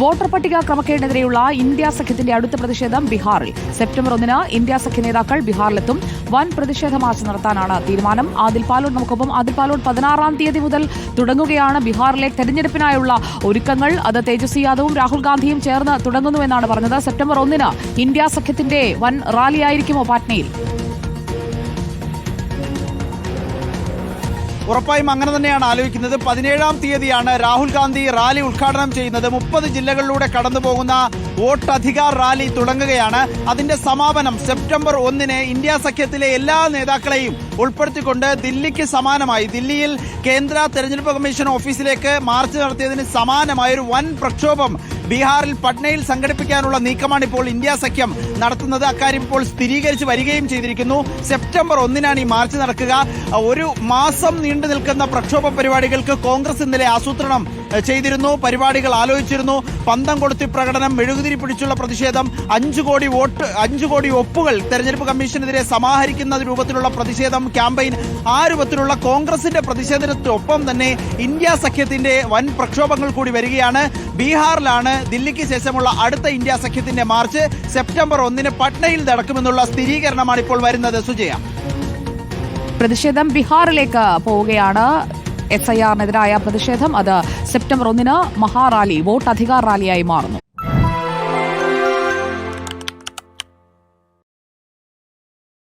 Voter പട്ടിക ക്രമക്കേടിനെതിരെയുള്ള India സഖ്യത്തിന്റെ അടുത്ത പ്രതിഷേധം ബീഹാറിൽ. സെപ്റ്റംബർ ഒന്നിന് ഇന്ത്യ സഖ്യ നേതാക്കൾ ബീഹാറിലെത്തും. വൻ പ്രതിഷേധ മാർച്ച് നടത്താനാണ് തീരുമാനം. ആദിൽ പാലോട് നമുക്കൊപ്പം. ആദിൽ പാലോട് പതിനാറാം തീയതി മുതൽ തുടങ്ങുകയാണ് ബീഹാറിലെ തെരഞ്ഞെടുപ്പിനായുള്ള ഒരുക്കങ്ങൾ. അത് തേജസ്വി യാദവും രാഹുൽ ഗാന്ധിയും ചേർന്ന് തുടങ്ങുന്നുവെന്നാണ് പറഞ്ഞത്. സെപ്റ്റംബർ ഒന്നിന് ഇന്ത്യ സഖ്യത്തിന്റെ വൻ റാലിയായിരിക്കുമോ പാറ്റ്നയിൽ? ഉറപ്പായും അങ്ങനെ തന്നെയാണ് ആലോചിക്കുന്നത്. പതിനേഴാം തീയതിയാണ് രാഹുൽ ഗാന്ധി റാലി ഉദ്ഘാടനം ചെയ്യുന്നത്. മുപ്പത് ജില്ലകളിലൂടെ കടന്നു പോകുന്ന വോട്ട് അധികാർ റാലി തുടങ്ങുകയാണ്. അതിന്റെ സമാപനം സെപ്റ്റംബർ ഒന്നിന് ഇന്ത്യ സഖ്യത്തിലെ എല്ലാ നേതാക്കളെയും ഉൾപ്പെടുത്തിക്കൊണ്ട് ദില്ലിക്ക് സമാനമായി. ദില്ലിയിൽ കേന്ദ്ര തെരഞ്ഞെടുപ്പ് കമ്മീഷൻ ഓഫീസിലേക്ക് മാർച്ച് നടത്തിയതിന് സമാനമായ ഒരു വൻ പ്രക്ഷോഭം ബീഹാറിൽ പട്നയിൽ സംഘടിപ്പിക്കാനുള്ള നീക്കമാണ് ഇപ്പോൾ ഇന്ത്യ സഖ്യം നടത്തുന്നത്. അക്കാര്യം ഇപ്പോൾ സ്ഥിരീകരിച്ച് വരികയും ചെയ്തിരിക്കുന്നു. സെപ്റ്റംബർ ഒന്നിനാണ് ഈ മാർച്ച് നടക്കുക. ഒരു മാസം നീണ്ടു നിൽക്കുന്ന പ്രക്ഷോഭ പരിപാടികൾക്ക് കോൺഗ്രസ് ഇന്നലെ ആസൂത്രണം ചെയ്തിരുന്നു. പരിപാടികൾ ആലോചിച്ചിരുന്നു. പന്തം കൊളുത്തി പ്രകടനം മെഴുകുതിരി പിടിച്ചുള്ള പ്രതിഷേധം. അഞ്ചു കോടി വോട്ട് അഞ്ചു കോടി ഒപ്പുകൾ തെരഞ്ഞെടുപ്പ് കമ്മീഷനെതിരെ സമാഹരിക്കുന്ന രൂപത്തിലുള്ള പ്രതിഷേധം ക്യാമ്പയിൻ. ആ രൂപത്തിലുള്ള കോൺഗ്രസിന്റെ പ്രതിഷേധത്തിനൊപ്പം തന്നെ ഇന്ത്യ സഖ്യത്തിന്റെ വൻ പ്രക്ഷോഭങ്ങൾ കൂടി വരികയാണ്. ബീഹാറിലാണ് ദില്ലിക്ക് ശേഷമുള്ള അടുത്ത ഇന്ത്യ സഖ്യത്തിന്റെ മാർച്ച്. സെപ്റ്റംബർ ഒന്നിന് പട്നയിൽ നടക്കുമെന്നുള്ള സ്ഥിരീകരണമാണ് ഇപ്പോൾ വരുന്നത്. സുജയ. പ്രതിഷേധം ബീഹാറിലേക്ക് പോവുകയാണ്. എസ് ഐ ആറിനെതിരായ പ്രതിഷേധം. അത് സെപ്റ്റംബർ ഒന്നിന് മഹാറാലി വോട്ട് അധികാർ റാലിയായി മാറുന്നു.